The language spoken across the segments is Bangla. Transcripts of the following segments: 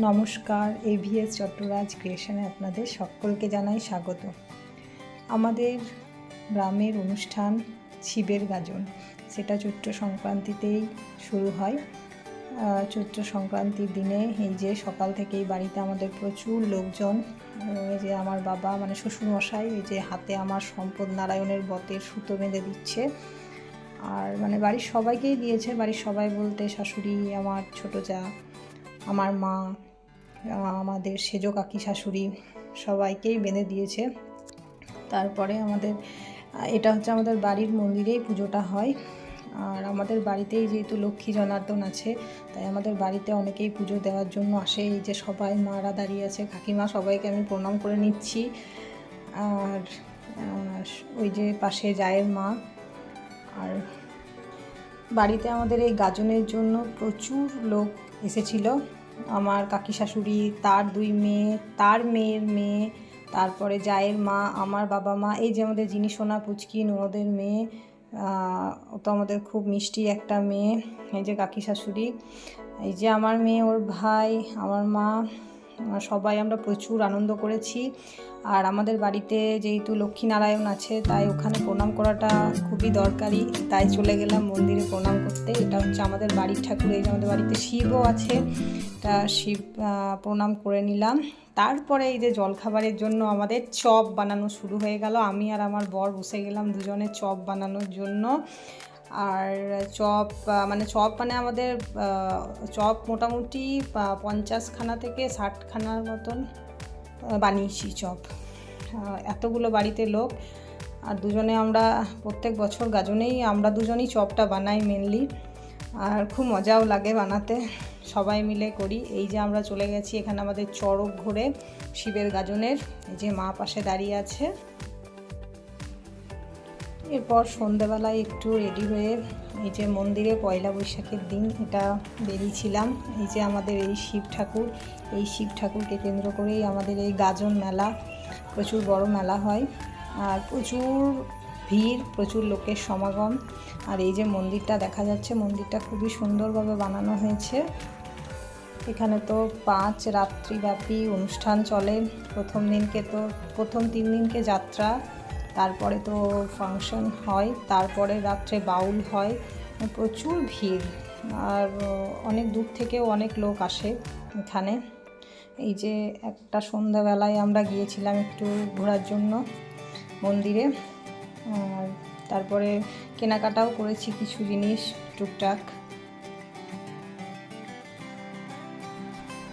নমস্কার এভিএস চট্টরাজ ক্রিয়েশনে আপনাদের সকলকে জানাই স্বাগত। আমাদের গ্রামের অনুষ্ঠান শিবের গাজন, সেটা চৈত্র সংক্রান্তিতেই শুরু হয়। চৈত্র সংক্রান্তির দিনে এই যে সকাল থেকেই বাড়িতে আমাদের প্রচুর লোকজন এই যে আমার বাবা মানে শ্বশুরমশাই, এই যে হাতে আমার সম্পদ নারায়ণের বতের সুতো বেঁধে দিচ্ছে। আর মানে বাড়ির সবাইকেই দিয়েছে, বাড়ির সবাই বলতে শাশুড়ি, আমার ছোটো যা আমার মা আমাদের সেজো কাকি শাশুড়ি সবাইকেই বেঁধে দিয়েছে। তারপরে আমাদের এটা হচ্ছে আমাদের বাড়ির মন্দিরেই পুজোটা হয়। আর আমাদের বাড়িতেই যেহেতু লক্ষ্মী জনার্দন আছে, তাই আমাদের বাড়িতে অনেকেই পুজো দেওয়ার জন্য আসে। এই যে সবাই মারা দাঁড়িয়ে আছে, কাকিমা সবাইকে আমি প্রণাম করে নিচ্ছি। আর ওই যে পাশে জায়ের মা। আর বাড়িতে আমাদের এই গাজনের জন্য প্রচুর লোক এসেছিল। আমার কাকি শাশুড়ি, তার দুই মেয়ে, তার মেয়ের মেয়ে, তারপরে জায়ের মা, আমার বাবা মা, এই যে আমাদের যিনি সোনা পুচকি, নোনদের মেয়ে ও তো আমাদের খুব মিষ্টি একটা মেয়ে, এই যে কাকি শাশুড়ি। এই যে আমার মেয়ে, ওর ভাই, আমার মা সবাই আমরা প্রচুর আনন্দ করেছি। আর আমাদের বাড়িতে যেহেতু লক্ষ্মীনারায়ণ আছে, তাই ওখানে প্রণাম করাটা খুবই দরকারি। তাই চলে গেলাম মন্দিরে প্রণাম করতে। এটা হচ্ছে আমাদের বাড়ির ঠাকুর, এই আমাদের বাড়িতে শিবও আছে। তা শিব প্রণাম করে নিলাম। তারপরে এই যে জলখাবারের জন্য আমাদের চপ বানানো শুরু হয়ে গেল। আমি আর আমার বর বসে গেলাম দুজনে চপ বানানোর জন্য। আর চপ মানে চপ মানে আমাদের চপ মোটামুটি পঞ্চাশখানা থেকে ষাটখানার মতন বানিয়েছি চপ। এতগুলো বাড়িতে লোক, আর দুজনে আমরা প্রত্যেক বছর গাজনেই, আমরা দুজনেই চপটা বানাই মেনলি আর খুব মজাও লাগে বানাতে, সবাই মিলে করি। এই যে আমরা চলে গেছি এখানে আমাদের চড়ক ঘুরে শিবের গাজনের, এই যে মা পাশে দাঁড়িয়ে আছে। এরপর সন্ধেবেলায় একটু রেডি হয়ে এই যে মন্দিরে পয়লা বৈশাখের দিন এটা বেরিয়েছিলাম। এই যে আমাদের এই শিব ঠাকুর, এই শিব ঠাকুরকে কেন্দ্র করেই আমাদের এই গাজন মেলা, প্রচুর বড় মেলা হয়। আর প্রচুর ভিড়, প্রচুর লোকের সমাগম। আর এই যে মন্দিরটা দেখা যাচ্ছে, মন্দিরটা খুবই সুন্দরভাবে বানানো হয়েছে। এখানে তো পাঁচ রাত্রিব্যাপী অনুষ্ঠান চলে। প্রথম দিনকে তো, প্রথম তিন দিনকে যাত্রা। তারপরে তো ফাংশন হয়, তারপরে রাত্রে বাউল হয়, প্রচুর ভিড়। আর অনেক দূর থেকেও অনেক লোক আসে এখানে। এই যে একটা সন্ধ্যাবেলায় আমরা গিয়েছিলাম একটু ঘোরার জন্য মন্দিরে। তারপরে কেনাকাটাও করেছি কিছু জিনিস টুকটাক।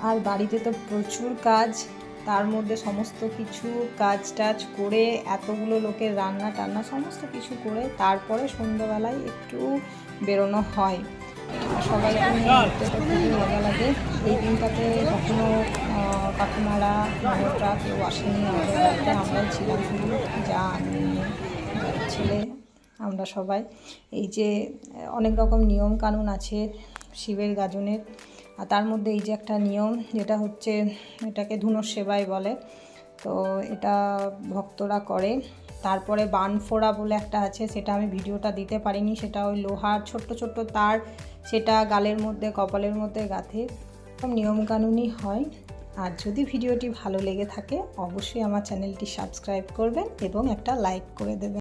আর বাড়িতে তো প্রচুর কাজ। তার মধ্যে সমস্ত কিছু কাজ টাজ করে এতগুলো লোকের রান্না টান্না সমস্ত কিছু করে তারপরে সন্ধ্যাবেলায় একটু বেরোনো হয়। আর সবাইকে নিয়ে ঘুরতে তো খুবই মজা লাগে। এই দিনটাতে কখনো কাকিমারা ননদরা কেউ আসেনি আমাদের বাড়িতে আমরাই ছিলাম শুধু। যা আমি ছেলে আমরা সবাই। এই যে অনেক রকম নিয়ম কানুন আছে শিবের গাজনের। আর তার মধ্যে এই যে একটা নিয়ম, যেটা হচ্ছে এটাকে ধুনোর সেবাই বলে। তো এটা ভক্তরা করে। তারপরে বানফোড়া বলে একটা আছে, সেটা আমি ভিডিওটা দিতে পারিনি। সেটা ওই লোহার ছোট্ট ছোট্ট তার, সেটা গালের মধ্যে, কপালের মধ্যে, গাঁথে। এরকম নিয়মকানুনই হয়। আর যদি ভিডিওটি ভালো লেগে থাকে, অবশ্যই আমার চ্যানেলটি সাবস্ক্রাইব করবেন এবং একটা লাইক করে দেবেন।